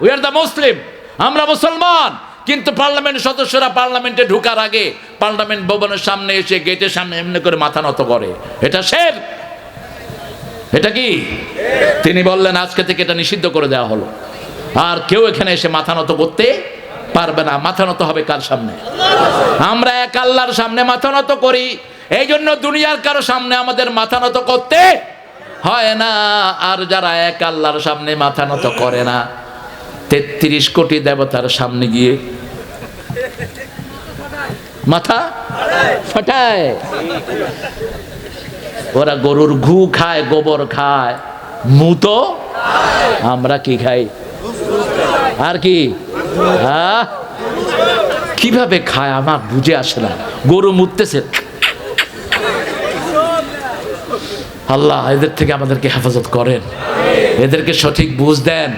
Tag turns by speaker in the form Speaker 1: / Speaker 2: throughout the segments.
Speaker 1: We are the Muslim আমরা মুসলমান। কিন্তু পার্লামেন্ট সদস্যরা পার্লামেন্টে ঢুকার আগে পার্লামেন্ট ভবনের সামনে এসে গেটের সামনে এমনি করে মাথা নত করে। এটা শের এটা কি? তিনি বললেন, আজকে থেকে এটা নিষিদ্ধ করে দেওয়া হলো। আর কেউ এখানে এসে মাথা নত করতে পারবে না। মাথা নত হবে কার সামনে? আমরা এক আল্লাহর সামনে মাথা নত করি। এই জন্য দুনিয়ার কারও সামনে আমাদের মাথা নত করতে হয় না। আর যারা এক আল্লাহর সামনে মাথা নত করে না তেত্রিশ কোটি দেবতার সামনে গিয়ে মাথা ফাটায়। ওরা গরুর ঘু খায়, গোবর খায়, মুতো আমরা কি খাই? আর কি? কীভাবে খায় আমার বুঝে আসে না। গরু মুততেছে। আল্লাহ এদের থেকে আমাদেরকে হেফাজত করেন। এদেরকে সঠিক বুঝ দেন।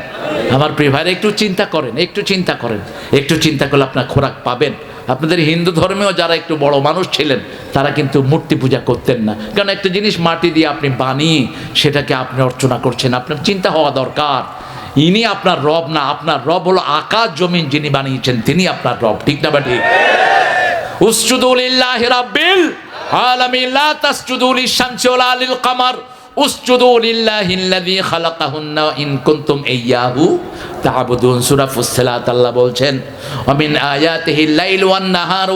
Speaker 1: আমার প্রিয় ভাইরা, একটু চিন্তা করেন, একটু চিন্তা করেন। একটু চিন্তা করলে আপনার খোরাক পাবেন। আপনাদের হিন্দু ধর্মেও যারা একটু বড় মানুষ ছিলেন, তারা কিন্তু মূর্তি পূজা করতেন না। কারণ একটা জিনিস মাটি দিয়ে আপনি বানিয়ে সেটাকে আপনি অর্চনা করছেন। আপনার চিন্তা হওয়া দরকার। ইনি আপনার রব না, আপনার রব হলো আকাশ জমিন যিনি বানিয়েছেন, তিনি আপনার রব, ঠিক না বা ঠিক উসজুদু লিল্লাহি রাব্বিল আলামিন, লা কামার। খালাকাহুন্না বলছেন মিন লাইল ওয়ান নাহার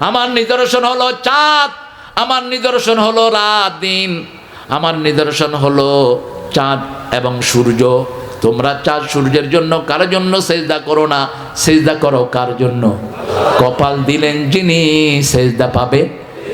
Speaker 1: আমার নিদর্শন হলো চাঁদ, আমার নিদর্শন রাত, দিন। আমার নিদর্শন হলো চাঁদ এবং সূর্য। তোমরা চাঁদ সূর্যের জন্য কার জন্য সেজদা করো না? সেজদা করো কার জন্য? কপাল দিলেন যিনি, সেজদা পাবে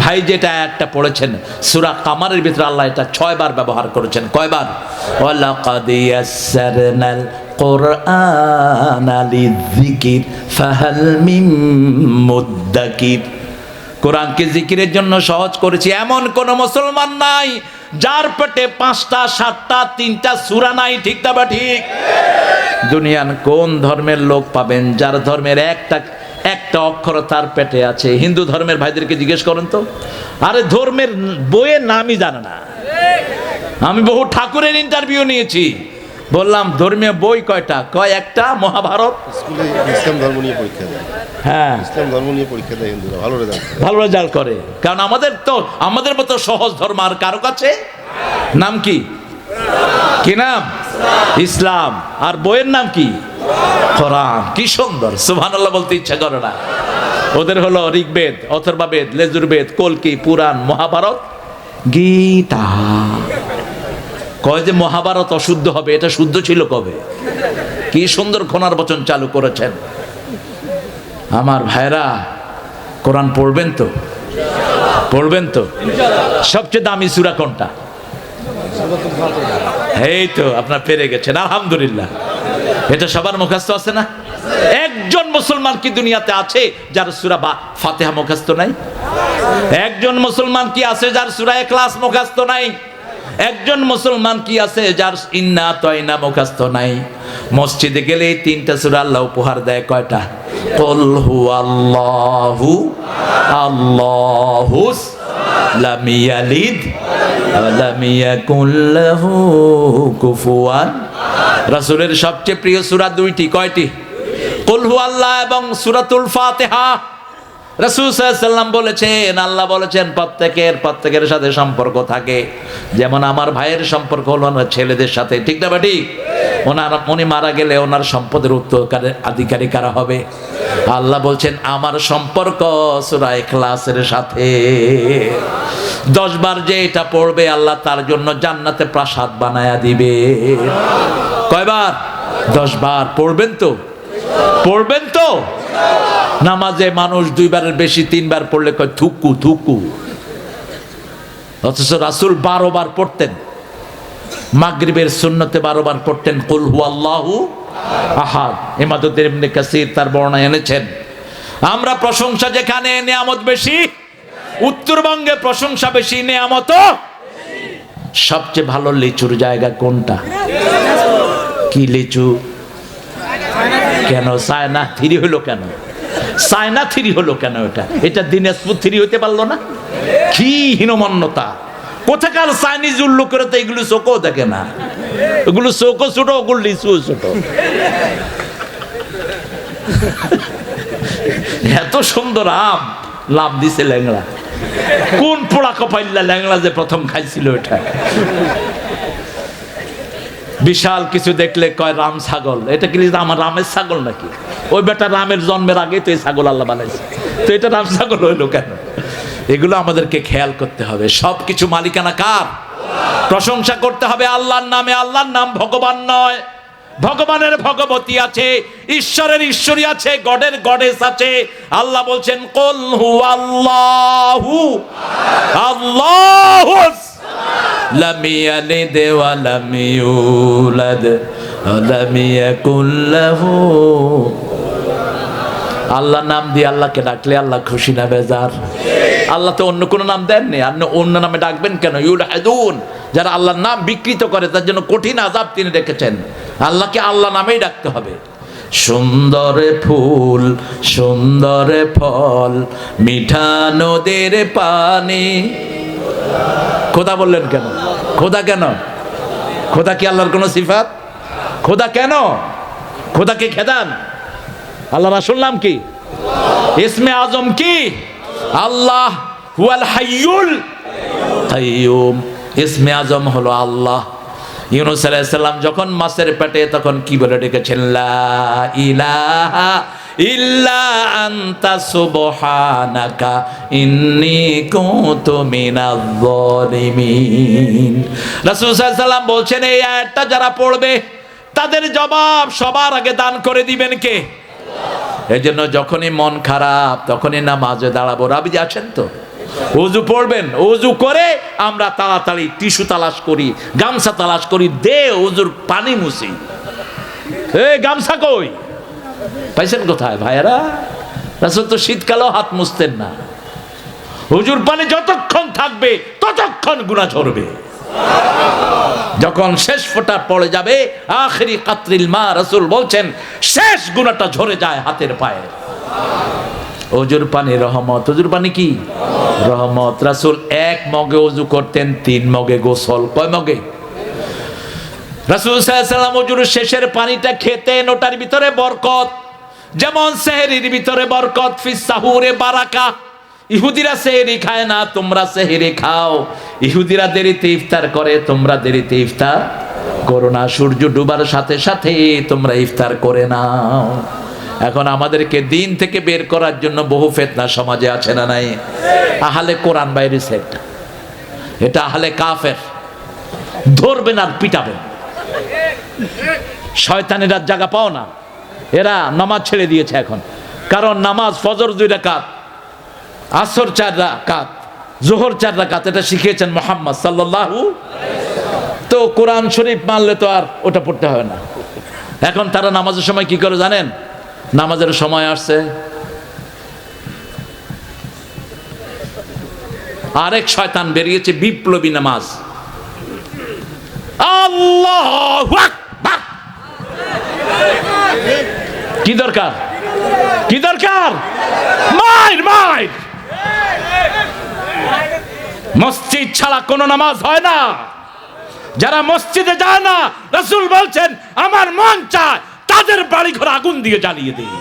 Speaker 1: ভাই যেটা আয়াতটা পড়েছেন, সুরা কামারের ভিতরে আল্লাহ এটা ছয়বার ব্যবহার করেছেন। কয়বার? ওয়ালাকাদ ইয়াসসারনাল কুরআনা লিযিকির, ফাহাল মিন মুদ্দাকির। কোরআনকে জিকিরের জন্য সহজ করেছি, এমন কোন মুসলমান নাই যার পেটে পাঁচটা, সাতটা, তিনটা সূরা নাই, ঠিক না বা ঠিক? দুনিয়ান কোন ধর্মের লোক পাবেন, যার ধর্মের একটা একটা অক্ষর তার পেটে আছে। হিন্দু ধর্মের ভাইদেরকে জিজ্ঞেস করেন তো আরে ধর্মের বইয়ের নামই জানে না। আমি বহু ঠাকুরের ইন্টারভিউ নিয়েছি। বললাম ধর্মীয় বই কয়টা? কয় একটা মহাভারত।
Speaker 2: ইসলাম ধর্ম নিয়ে পরীক্ষা দেয়।
Speaker 1: হ্যাঁ।
Speaker 2: ইসলাম ধর্ম নিয়ে পরীক্ষা দেয় হিন্দুরা ভালো রেজাল্ট
Speaker 1: ভালো রেজাল্ট করে। কারণ আমাদের তো আমাদের মতো সহজ ধর্ম আর কারও কাছে? নাম কি? কি নাম? ইসলাম। আর বইয়ের নাম কি? কোরআন। কি সুন্দর। সুবহানাল্লাহ বলতে ইচ্ছা করে না। ওদের হলো ঋগ্বেদ, অথর্বাবেদ, লেজুরবেদ, কলকি, পুরাণ, মহাভারত, গীতা। কয় যে মহাভারত অশুদ্ধ হবে, এটা শুদ্ধ ছিল কবে? কি সুন্দর খোনার বচন চালু করেছেন। আমার ভাইরা কোরআন পড়বেন তো? পড়বেন তো? সবচেয়ে দামি সুরা কোনটা? এই তো আপনার পেরে গেছেন, আলহামদুলিল্লাহ। এটা সবার মুখস্থ আছে না? একজন মুসলমান কি দুনিয়াতে আছে যার সুরা বা ফাতেহা মুখস্থ নাই? একজন মুসলমান কি আছে যার সুরা ক্লাস মুখস্থ নাই? একজন মুসলমান কি আছে যার ইন্না তয়না মুখস্থ নাই? মসজিদে গেলে তিনটা সুরা আল্লাহ উপহার দেয়, কয়টা? কল হু আল্লাহু আল্লাহুস লাম ইয়ালিদ লাম ইয়াকুল লাহু কুফুয়ান রাসূলের সবচেয়ে প্রিয় সূরা দুইটি, কয়টি? কুল এবং সূরাতুল ফাতিহা। রাসূল সাল্লাম বলেছেন, আল্লাহ বলেছেন, প্রত্যেকের প্রত্যেকের সাথে সম্পর্ক থাকে। যেমন আমার ভাইয়ের সম্পর্ক হলো আমার ছেলেদের সাথে, ঠিক না বা ঠিক? ওনার, উনি মারা গেলে ওনার সম্পদের উত্তরকারের আধিকারিক কারা হবে? আল্লাহ বলছেন, আমার সম্পর্ক সূরা ইখলাসের সাথে। দশ বার যে এটা পড়বে, আল্লাহ তার জন্য জান্নাতে প্রাসাদ বানায়া দিবে। কয়বার? দশ বার। পড়বেন তো? পড়বেন তো? নামাজে মানুষ দুইবারের বেশি, তিনবার পড়লে কয়, থুকু থুকু। অথচ রাসুল বারো বার পড়তেন। মাগরিবের সুন্নতে বারো বার পড়তেন, কুল হু আল্লাহু আহাদ ইমাদুদ্দিন ইবনে কাসির তার বর্ণনা এনেছেন। আমরা প্রশংসা যেখানে নিয়ামত বেশি, উত্তরবঙ্গে প্রশংসা বেশি, নেয়ামত সবচেয়ে ভালো লিচুর জায়গা কোনটা? কি লিচু? কেন সায়না থ্রি হলো কেন? সায়না থ্রি হলো কেন এটা? এটা দিনাজপুর থ্রি হতে পারল না? কি হীনমন্যতা। কোথাকার চাইনিজ উল্লু করে তো এগুলো চোখও দেখে না। ওগুলো চোখও ছোট ওগুলো লিচু ছোট। এত সুন্দর আম, লাভ দিছে ল্যাংড়া। কোন পোড়া কপাইল্লা ল্যাংড়া যে প্রথম খাইছিল এটা? বিশাল কিছু দেখলে কয়, রাম ছাগল। এটা কি আমার রামের ছাগল নাকি? ওই বেটা রামের জন্মের আগে তো এই ছাগল আল্লাহ বানাইছে। তো এটা রাম ছাগল হইল কেন? এগুলো আমাদেরকে খেয়াল করতে হবে। সব কিছু মালিকানা কার? প্রশংসা করতে হবে আল্লাহর নামে আল্লাহর নাম ভগবান নয় ভগবানের ভগবতী আছে ঈশ্বরের ঈশ্বরী আছে গডের গডেস আছে আল্লাহ বলছেন কল হু আল্লাহু আল্লাহু لم يلد ولم يولد ولم يكن له আল্লাহ নাম দিয়ে আল্লাহকে ডাকলে আল্লাহ খুশি না, বেজার। আল্লাহ তো অন্য কোনো নাম দেননি। আর অন্য নামে ডাকবেন কেন? ইউল হাদুন যারা আল্লাহর নাম বিকৃত করে, তার জন্য কঠিন আজাব তিনি রেখেছেন। আল্লাহকে আল্লাহ নামেই ডাকতে হবে। সুন্দর ফুল, সুন্দর ফল, মিঠা নদের পানি। খোদা বললেন কেন? খোদা কেন? খোদা কি আল্লাহর কোনো সিফাত? খোদা কেন? খোদাকে খেদান? আল্লাহ রাসুল নাম কি? ইসমে আজম কি? আল্লাহ হুয়াল হাইয়ুল কাইয়ুম। ইসমে আজম হলো আল্লাহ। ইউনুস আলাইহিসসালাম যখন মাছের পেটে তখন কি বলে ডেকেছেন? লা ইলাহা ইল্লা আনতা সুবহানাকা ইন্নী কুনতু মিনাজ জালিমিন রাসূল সাল্লাম বলছেন, এই আয়াতটা যারা পড়বে, তাদের জবাব সবার আগে দান করে দিবেন কে? এই জন্য যখনই মন খারাপ, তখনই নামাজে দাঁড়াবো। রাবিজি আছেন তো? উজু পড়বেন, উজু করে আমরা তাড়াতাড়ি টিস্যু তালাশ করি, গামছা তালাশ করি, দে উজুর পানি মুছি। গামছা কই? পাইছেন কোথায় ভাইয়েরা? রাসুল তো শীতকালেও হাত মুছতেন না। হুজুর পানি যতক্ষণ থাকবে, ততক্ষণ গুণা ঝরবে। যখন শেষ ফোঁটা পড়ে যাবে, আখেরি কাতরিল মা রসুল বলছেন, শেষ গুণাটা ঝরে যায় হাতের পায়ে। অজুর পানি রহমত। অজুর পানি কি? রহমত। রাসুল এক মগে অজু করতেন, তিন মগে গোসল, কয় মগে? রাসুল সাল্লাম অজুর শেষের পানিটা খেতেন ওটার ভিতরে বরকত। যেমন সেহেরির ভিতরে বরকত, ফিস সাহুরে বারাকা। ইহুদিরা সেহেরি খায় না, তোমরা সেহেরি খাও। ইহুদিরা দেরিতে ইফতার করে, তোমরা দেরিতে ইফতার করো না। সূর্য ডুবার সাথে সাথে তোমরা ইফতার করে নাও। এখন আমাদেরকে দিন থেকে বের করার জন্য বহু ফেতনা সমাজে আছে না নাই? আহলে কোরআন বাইরে একটা। এটা আহলে কাফের। ধরবেন আর পিটাবেন। শয়তানেরা জায়গা পাও না। এরা নামাজ ছেড়ে দিয়েছে এখন। কারণ নামাজ ফজর দুই রাকাত। আসর চার রাকাত, জোহর চার রাকাত, এটা শিখিয়েছেন মোহাম্মদ সাল্লাল্লাহু তো কোরআন শরীফ মানলে তো আর ওটা পড়তে হবে না। এখন তারা নামাজের সময় কি করে জানেন? নামাজের সময় আসছে। আরেক শয়তান বেরিয়েছে, বিপ্লবী নামাজ। আল্লাহ কি দরকার? কি দরকার? মাইর মাইর। মসজিদ ছাড়া কোনো নামাজ হয় না। যারা মসজিদে যায় না, রসুল বলছেন, আমার মন চায় তাদের বাড়ি ঘর আগুন দিয়ে জ্বালিয়ে দিই।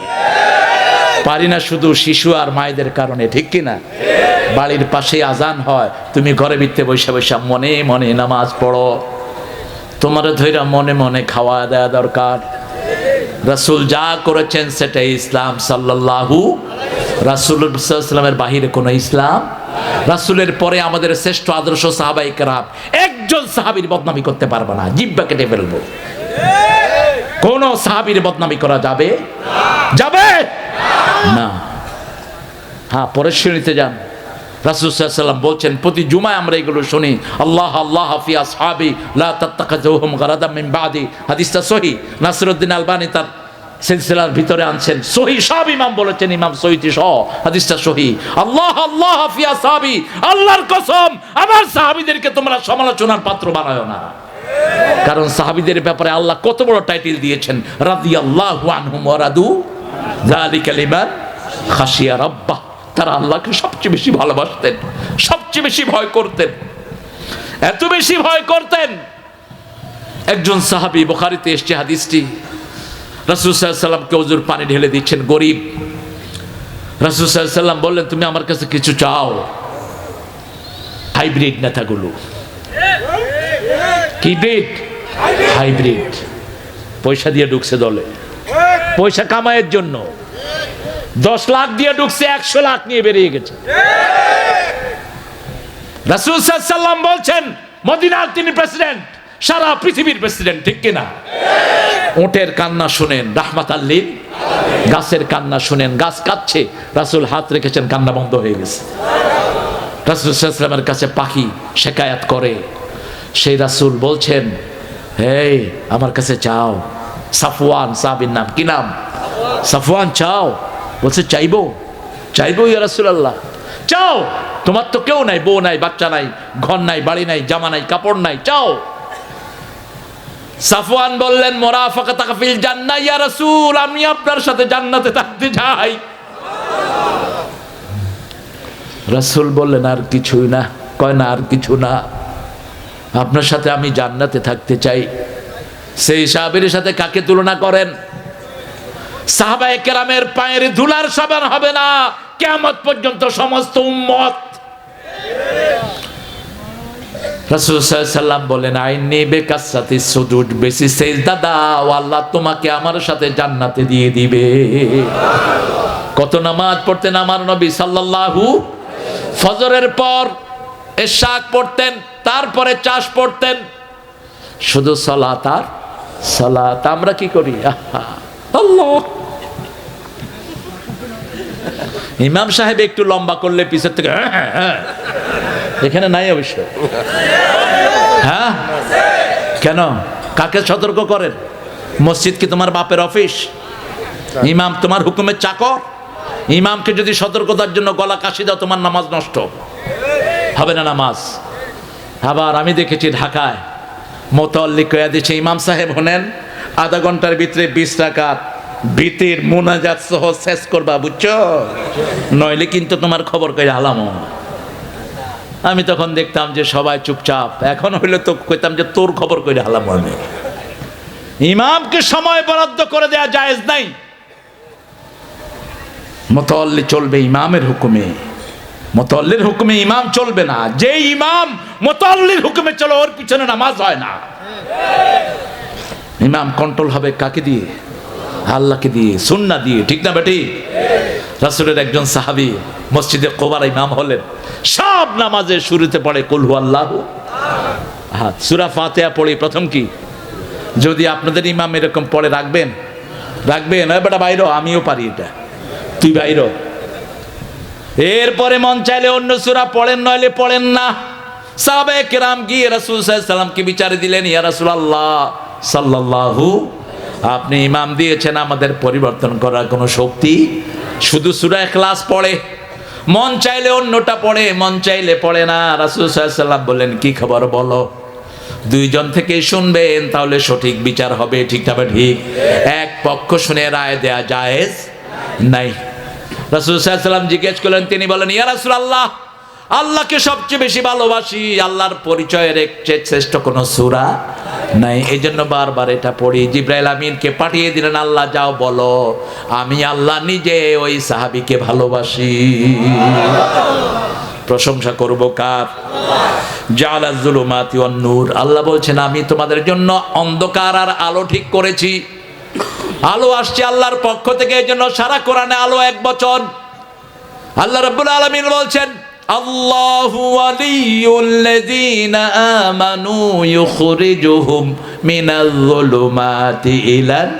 Speaker 1: পারি না শুধু শিশু আর মায়েদের কারণে, ঠিক কি না বাড়ির পাশে আজান হয়, তুমি ঘরে ভিত্তে বৈশা বৈশা মনে মনে নামাজ পড়ো। তোমার ধৈরা মনে মনে খাওয়া দেওয়া দরকার। রসুল যা করেছেন সেটাই ইসলাম সাল্লাল্লাহু রাসুলের বাহিরে কোনো ইসলাম? রাসুলের পরে আমাদের শ্রেষ্ঠ আদর্শ সাহাবাই কারাম একজন সাহাবির বদনামি করতে পারবে না, জিব্বা কেটে ফেলব। কোন সাহাবির বদনামি করা যাবে? যাবে? না। হ্যাঁ পরের শ্রেণীতে যান। রাসুসাল্লাম বলছেন, প্রতি জুমায় আমরা এগুলো শুনি, আল্লাহ আল্লাহ হাফিয়া সাহাবি লা তাত্তাকাজুহুম গারাদাম মিন বাদি। হাদিসটা সহি। নাসিরউদ্দিন আলবানী তার সিলসিলার ভিতরে আনছেন। সহি সব ইমাম বলেছেন, ইমাম সহিতি সহ, হাদিসটা সহি। আল্লাহ আল্লাহ হাফিয়া সাহাবি, আল্লাহর কসম, আমার সাহাবিদেরকে তোমরা সমালোচনার পাত্র বানায় না। কারণ সাহাবিদের ব্যাপারে আল্লাহ কত বড় টাইটেল দিয়েছেন আনহুম ওয়া রাদু, যালিকা লিমান খাশিয়া রাব্বাহ। তারা আল্লাহকে সবচেয়ে বেশি ভালোবাসতেন, সবচেয়ে বেশি ভয় করতেন। এত বেশি ভয় করতেন। একজন সাহাবি বুখারীতে এসছে হাদিসটি সাল্লামকে ওজুর পানি ঢেলে দিচ্ছেন, গরিব। রাসূল সাল্লাল্লাহু বললেন, তুমি আমার কাছে কিছু চাও? হাইব্রিড নেতাগুলো। কি ব্রিড হাইব্রিড। পয়সা দিয়ে ঢুকছে দলে। পয়সা কামাইয়ের জন্য। দশ লাখ দিয়ে ঢুকছে, একশো লাখ নিয়ে বেরিয়ে গেছে। রাসুল সাল্লাম বলছেন, মদিনার তিনি প্রেসিডেন্ট, সারা পৃথিবীর প্রেসিডেন্ট, ঠিক কিনা? ওটের কান্না শুনেন, রাহমাত আল্লিন। গাছের কান্না শুনেন, গাছ কাঁদছে। রাসুল হাত রেখেছেন, কান্না বন্ধ হয়ে গেছে। রাসুল সাল্লামের কাছে পাখি শেকায়াত করে। সেই রাসুল বলছেন, হেই, আমার কাছে চাও। সাফওয়ান সাহাবির নাম, কি নাম? সাফওয়ান, চাও। বলছে, চাইব? চাইব ইয়া রাসূলুল্লাহ। চাও! তোমার তো কেউ নাই, বউ নাই, বাচ্চা নাই, ঘর নাই, বাড়ি নাই, জামা নাই, কাপড় নাই, চাও। সাফওয়ান বললেন মোরাফাকাত ফিল জান্নাহ, ইয়া রাসূল, আমি আপনার সাথে জান্নাতে থাকতে চাই। রাসূল বললেন, আর কিছুই না। কয় না, আর কিছু না। আপনার সাথে আমি জান্নাতে থাকতে চাই। সেই সাহাবের সাথে কাকে তুলনা করেন? সাহাবায়ে কেরামের পায়ের ধুলার সাবান হবে না। কেমত পর্যন্ত সমস্ত উম্মত বলেন বেশি আল্লাহ তোমাকে আমার সাথে জান্নাতে দিয়ে দিবে। কত নামাজ পড়তেন আমার নবী সাল্লাল্লাহু ফজরের পর পড়তেন তারপরে চাষ পড়তেন। শুধু সলাত আর সলাত আমরা কি করি? ইমাম সাহেব একটু লম্বা করলে পিছের থেকে হ্যাঁ, হ্যাঁ, হ্যাঁ। এখানে নাই অবশ্য। হ্যাঁ? কেন? কাকে সতর্ক করেন? মসজিদ কি তোমার বাপের অফিস? ইমাম তোমার হুকুমের চাকর? ইমামকে যদি সতর্কতার জন্য গলা কাশি দাও, তোমার নামাজ নষ্ট। হবে না নামাজ? আবার আমি দেখেছি ঢাকায় মোতাল্লিক কয়া দিচ্ছে ইমাম সাহেব হলেন, আধা ঘণ্টার ভিতরে বিশ টাকার ভীতির মোনাজাত সহ শেষ করবা, বুঝছ? নইলে কিন্তু তোমার খবর কই হালাম আমি তখন দেখতাম যে সবাই চুপচাপ। এখন হইলে তো কইতাম যে তোর খবর কই হালাম আমি। ইমামকে সময় বরাদ্দ করে দেয়া জায়েজ নাই। মোতাল্লি চলবে ইমামের হুকুমে। মোতাল্লির হুকুমে ইমাম চলবে না। যে ইমাম মোতাল্লির হুকুমে চলো, ওর পিছনে নামাজ হয় না। ইমাম কন্ট্রোল হবে কাকে দিয়ে? আল্লাহকে দিয়ে সুন্না দিয়ে, ঠিক না বেটি? রাসুলের একজন সাহাবি মসজিদে কোবার ইমাম হলেন। সব নামাজের শুরুতে পড়ে কলহু আল্লাহ হ্যাঁ সুরা ফাতেহা পড়ে, প্রথম কি? যদি আপনাদের ইমাম এরকম পড়ে, রাখবেন রাখবেন। ওই বেটা, বাইরো, আমিও পারি এটা। তুই বাইরো? এরপরে মন চাইলে অন্য সুরা পড়েন, নইলে পড়েন না। সাহাবে কেরাম গিয়ে রাসুল সাল্লামকে বিচারে দিলেন, ইয়া রাসুল আল্লাহ সাল্লাল্লাহু আপনি ইমাম দিয়েছেন, আমাদের পরিবর্তন করার কোনো শক্তি? শুধু সুরা ক্লাস পড়ে। মন চাইলে অন্যটা পড়ে, মন চাইলে পড়ে না। রাসুল সাল্লাম বললেন, কি খবর বলো? দুইজন থেকে শুনবেন, তাহলে সঠিক বিচার হবে, ঠিক তবে ঠিক? এক পক্ষ শুনে রায় দেয়া জায়েজ নাই। রাসুল সাল্লাম জিজ্ঞেস করলেন, তিনি বলেন ইয়া রাসুল আল্লাহ আল্লাহকে সবচেয়ে বেশি ভালোবাসি। আল্লাহর পরিচয়ের এক শ্রেষ্ঠ কোনো সুরা নাই। এই জন্য বারবার এটা পড়ি। জিব্রাইল আমিনকে পাঠিয়ে দিলেন, আল্লাহ, যাও বলো, আমি আল্লাহ নিজে ওই সাহাবিকে ভালোবাসি। প্রশংসা করব কার? জালাজুলুমাতি নূর। আল্লাহ বলছেন, আমি তোমাদের জন্য অন্ধকার আর আলো ঠিক করেছি। আলো আসছে আল্লাহর পক্ষ থেকে এই জন্য সারা কোরআনে আলো এক বচন। আল্লাহ রাব্বুল আলামিন বলছেন الله ولي الذين آمنوا يخرجهم من الظلمات إلى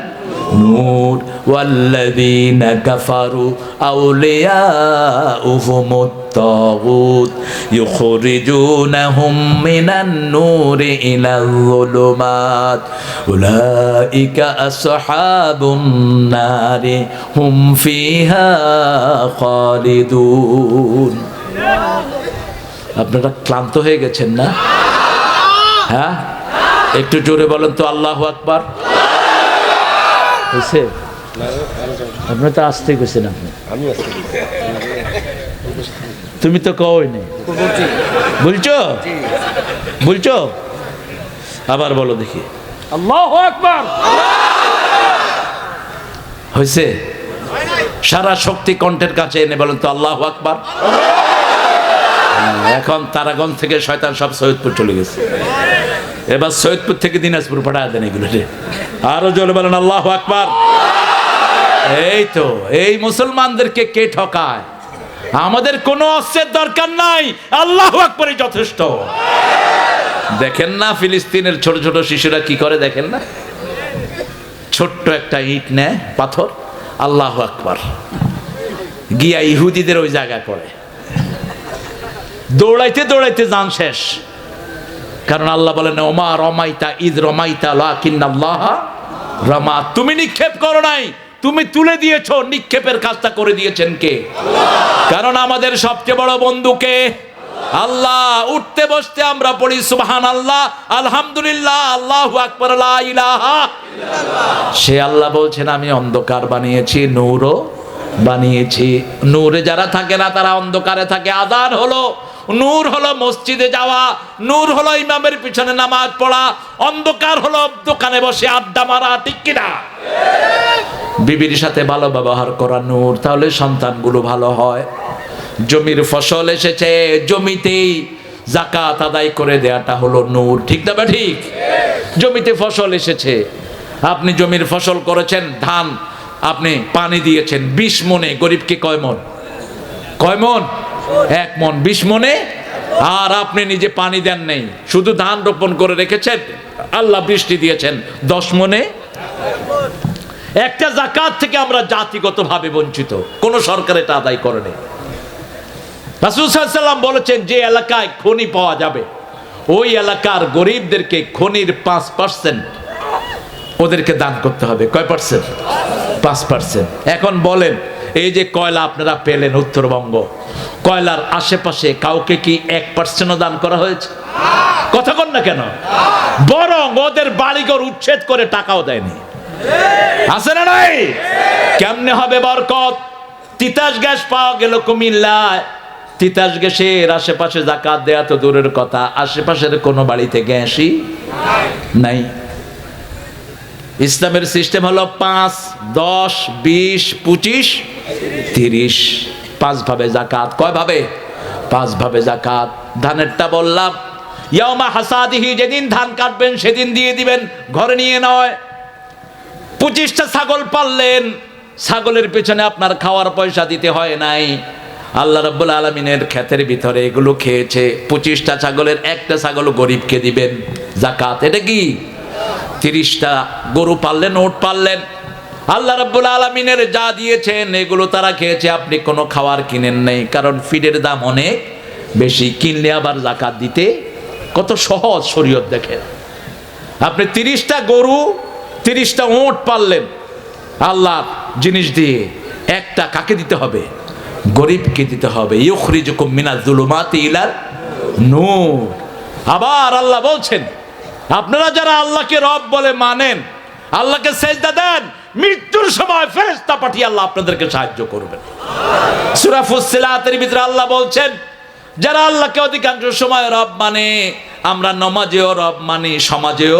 Speaker 1: النور. والذين كفروا أولياؤهم الطاغوت يخرجونهم من النور إلى الظلمات. أولئك أصحاب النار هم فيها خالدون. আপনারা ক্লান্ত হয়ে গেছেন না? হ্যাঁ? একটু জোরে বলেন তো আল্লাহ আকবার। হয়েছে আপনি তো আসতে গেছেন আপনি। তুমি তো কই বলছো? বলছো? আবার বলো দেখি।
Speaker 3: আল্লাহ আকবার।
Speaker 1: হয়েছে সারা শক্তি কণ্ঠের কাছে এনে বলেন তো আল্লাহ আকবার। এখন তারাগঞ্জ থেকে শয়তান সব সৈয়দপুর চলে গেছে। এবার সৈয়দপুর থেকে দিনাজপুর পাঠায় দেন এগুলো আরও জোরে বলেন, আল্লাহ আকবার। এই তো, এই মুসলমানদেরকে কে ঠকায়? আমাদের কোনো অস্ত্রের দরকার নাই। আল্লাহ আকবরই যথেষ্ট। দেখেন না ফিলিস্তিনের ছোট ছোট শিশুরা কি করে, দেখেন না? ছোট্ট একটা ইট নেয়, পাথর, আল্লাহ আকবর। গিয়া ইহুদিদের ওই জায়গায় পড়ে। দৌড়াইতে দৌড়াইতে যান শেষ। কারণ আল্লাহ বলেন, ওমা রমাইতা ঈদ রমাইতা আল্লাহ রমা। তুমি নিক্ষেপ করো নাই। তুমি তুলে দিয়েছ, নিক্ষেপের কাজটা করে দিয়েছেন কে? কারণ আমাদের সবচেয়ে বড় বন্ধুকে আল্লাহ। উঠতে বসতে আমরা পড়ি সুবহান আল্লাহ আলহামদুলিল্লাহ, আল্লাহু আকবার সে আল্লাহ বলছেন, আমি অন্ধকার বানিয়েছি, নূরও বানিয়েছি। নূরে যারা থাকে না, তারা অন্ধকারে থাকে। আদান হলো। নূর হলো মসজিদে যাওয়া, নূর হলো ইমামের পিছনে নামাজ পড়া, অন্ধকার হলো দোকানে বসে আড্ডা মারা, ঠিক কিনা বিবির সাথে ভালো ব্যবহার করা নূর, তাহলে সন্তানগুলো ভালো হয়। জমির ফসল এসেছে, জমিতেই জাকাত আদায় করে দেয়াটা হলো নূর, ঠিক না বা ঠিক? জমিতে ফসল এসেছে। আপনি জমির ফসল করেছেন, ধান আপনি পানি দিয়েছেন, বিশ মনে গরিবকে কয় মন? কয় মন? এক মন বিশ মনে, আর আপনি নিজে পানি দেন নেই। শুধু ধান রোপণ করে রেখেছেন, আল্লাহ বৃষ্টি দিয়েছেন দশ মনে। একটা জাকাত থেকে আমরা জাতিগতভাবে বঞ্চিত, কোন সরকার এটা আদায় করে নেই। রাসূল সাল্লাম বলেছেন, যে এলাকায় খনি পাওয়া যাবে, ওই এলাকার গরিবদেরকে খনির পাঁচ পার্সেন্ট ওদেরকে দান করতে হবে। কয় পার্সেন্ট? পাঁচ পার্সেন্ট। এখন বলেন এই যে কয়লা আপনারা পেলেন উত্তরবঙ্গ, কয়লার আশেপাশে কাউকে কি এক পার্সেন্টও দান করা হয়েছে? কথা কন না কেন? বরং ওদের বাড়িঘর উচ্ছেদ করে টাকাও দেয়নি। আছে না নাই? কেমনে হবে বরকত? তিতাস গ্যাস পাওয়া গেল কুমিল্লায়। তিতাস গ্যাসের আশেপাশে জাকাত দেয়া তো দূরের কথা। আশেপাশের কোনো বাড়িতে গ্যাসই নাই। ইসলামের সিস্টেম হলো পাঁচ, দশ, বিশ, পঁচিশ তিরিশ, পাঁচ ভাবে জাকাত কয় ভাবে? পাঁচ ভাবে জাকাত ধানেরটা বললাম ইয়ামা হাসাদিহি, যেদিন ধান কাটবেন সেদিন দিয়ে দিবেন, ঘরে নিয়ে নয়। পঁচিশটা ছাগল পাললেন, ছাগলের পেছনে আপনার খাওয়ার পয়সা দিতে হয় নাই। আল্লাহ রব্বুল আলমিনের ক্ষেতের ভিতরে এগুলো খেয়েছে। পঁচিশটা ছাগলের একটা ছাগল গরিবকে দিবেন। জাকাত এটা কি? তিরিশটা গরু পাললেন, ওট পাললেন। আল্লাহ রব্বুল আলমিনের যা দিয়েছেন, এগুলো তারা খেয়েছে, আপনি কোনো খাবার কিনেন নেই। কারণ ফিডের দাম অনেক, বেশি কিনলে আবার জাকাত দিতে কত সহজ শরীয়ত দেখেন। আপনি তিরিশটা গরু, তিরিশটা ওঁট পারলেন আল্লাহ জিনিস দিয়ে একটা কাকে দিতে হবে? গরিবকে দিতে হবে। ইলার নূর। আবার আল্লাহ বলছেন, আপনারা যারা আল্লাহকে রব বলে মানেন, আল্লাহকে সেজদা দেন মৃত্যুর সময় ফেরেস্তা পাঠিয়ে আল্লাহ আপনাদেরকে সাহায্য করবেন। সুরাফুসিলাতের ভিতরে আল্লাহ বলছেন, যারা আল্লাহকে অধিকাংশ সময় রব মানে আমরা নমাজেও রব মানে সমাজেও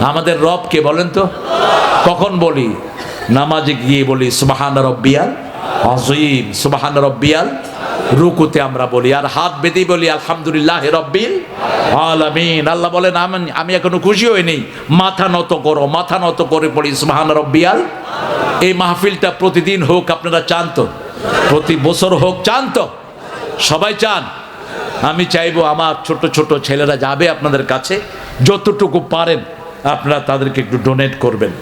Speaker 1: আমাদের রব কে বলেন তো, কখন বলি? নামাজে গিয়ে বলি, সুবাহান রব্বিয়াল আজিম সুবাহান রব্বিয়াল, রুকুতে আমরা বলি, আর হাত বেঁধে বলি, আলহামদুলিল্লাহ রব্বিল আলামিন। আল্লাহ বলেন আমি আমি এখনও খুশি হইনি। মাথা নত করো, মাথা নত করে পড়ি, সুবাহান রব্বিয়াল। এই মাহফিলটা প্রতিদিন হোক, আপনারা চান তো। প্রতি বছর হোক, চান তো। সবাই চান। আমি চাইব আমার ছোট ছোট ছেলেরা যাবে আপনাদের কাছে, যতটুকু পারেন। আপনারা তাদেরকে একটু ডোনেট করবেন।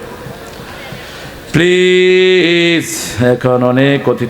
Speaker 1: প্লিজ এখন অনেক অতিথি